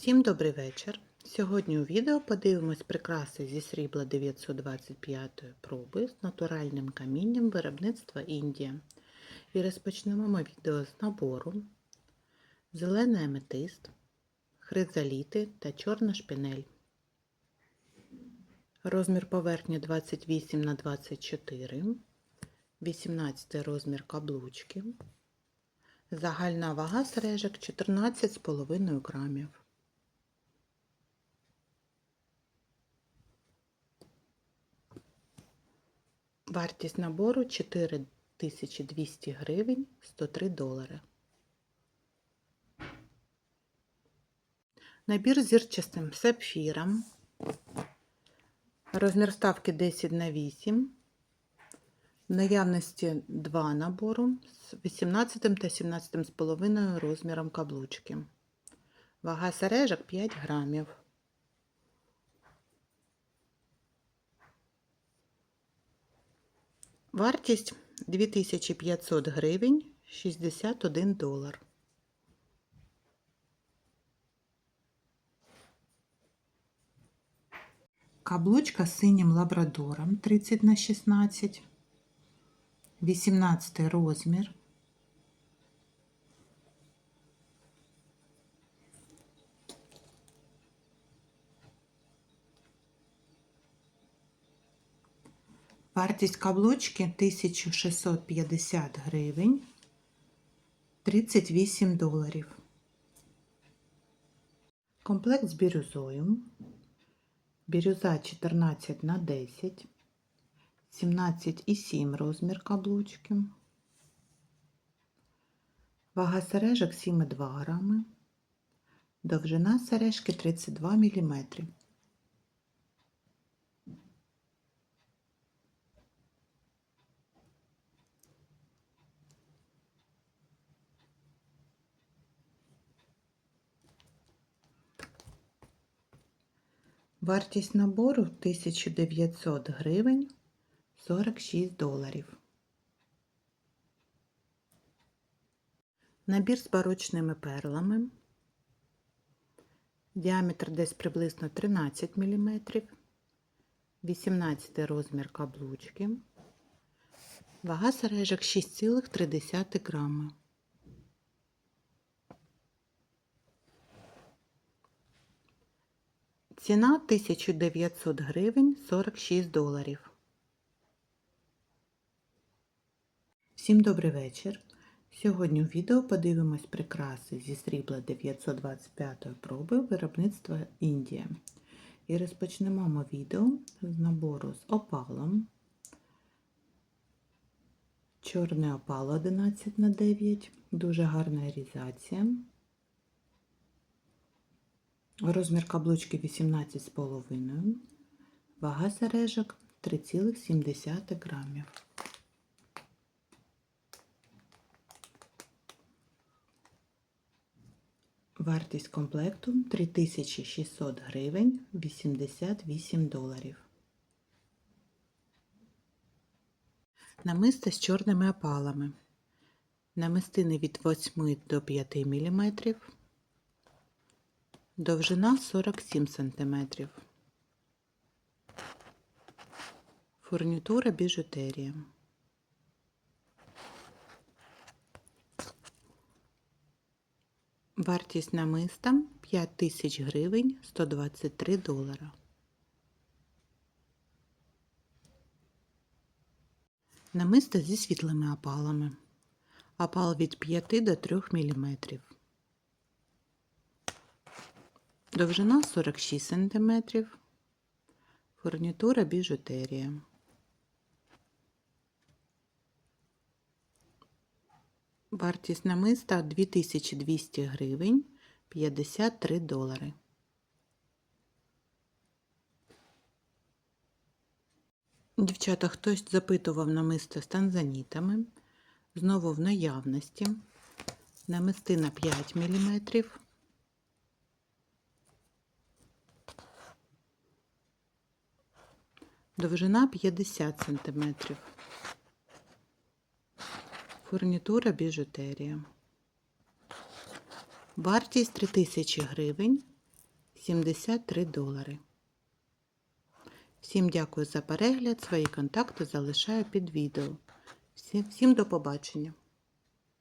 Всім добрий вечір. Сьогодні у відео подивимось прикраси зі срібла 925 проби з натуральним камінням виробництва Індія. І розпочнемо ми відео з набору зелений аметист, хризаліти та чорна шпинель. Розмір поверхні 28 на 24, 18 розмір каблучки. Загальна вага сережок 14,5 грамів. Вартість набору 4200 гривень 103 долари. Набір з зірчастим сапфіром. Розмір ставки 10 на 8. В наявності два набору з 18 та 17,5 розміром каблучки. Вага сережок 5 грамів. Вартість 2500 гривень 61 долар. Каблучка з синім лабрадором 30 на 16. 18 розмір. Вартість каблучки 1650 гривень 38 доларів. Комплект з бірюзою. Бірюза 14 на 10. 17,7 розмір каблучки. Вага сережок 7,2 грами. Довжина сережки 32 мм. Вартість набору 1900 гривень 46 доларів. Набір з барочними перлами. Діаметр десь приблизно 13 мм. 18 розмір каблучки. Вага сережок 6,3 грами. Ціна 1900 гривень 46 доларів. Всім добрий вечір. Сьогодні у відео подивимось прикраси зі срібла 925 проби виробництва Індія. І розпочнемо ми відео з набору з опалом. Чорний опал 11 на 9 дуже гарна реалізація. Розмір каблучки 18,5, вага сережок 3,7 грамів. Вартість комплекту 3600 гривень 88 доларів. Намисто з чорними опалами. Намистини від 8 до 5 мм. Довжина 47 см. Фурнітура біжутерія. Вартість намиста 5 тисяч гривень 123 долара. Намисто зі світлими опалами. Опал від 5 до 3 мм. Довжина 46 см. Фурнітура біжутерія. Вартість намиста 2200 гривень 53 долари. Дівчата, хтось запитував намисто з танзанітами. Знову в наявності. Намистина 5 мм. Довжина 50 см. Фурнітура біжутерія. Вартість 3000 гривень 73 долари. Всім дякую за перегляд. Свої контакти залишаю під відео. Всім, до побачення!